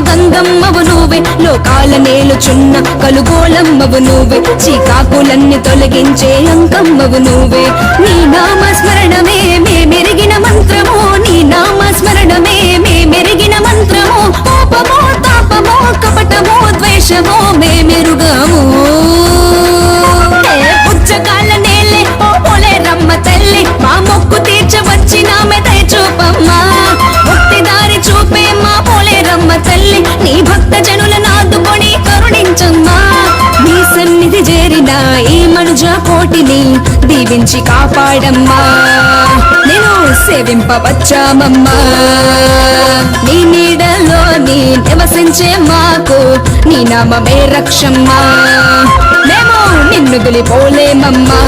గంగమ్మవు నువ్వే లోకాల నేలుచున్న కలుగోళమ్మవు నువ్వే చీకాకులన్నీ తొలగించే అంకమ్మవు నువ్వే నీ నామ స్మరణమే మే మెరిగిన మంత్రము నీ నామ స్మరణమే మే మెరిగిన మంత్రము కోపమో తాపమో కపటమో ద్వేషమో మే మెరుగము. ఏ నేలే ఓ పోలే రమ్మ తల్లి మా మొక్కు తీర్చవచ్చినామె దయచూపమ్మా భక్తి దారి చూపే మా మనుజ కోటిని దీవించి కాపాడమ్మా. నేను సేవింపవచ్చామమ్మా. నీ నీడలోని నివసించే మాకు నీ నామమే రక్షమ్మా. మేము నిన్ను దులిపోలేమమ్మా.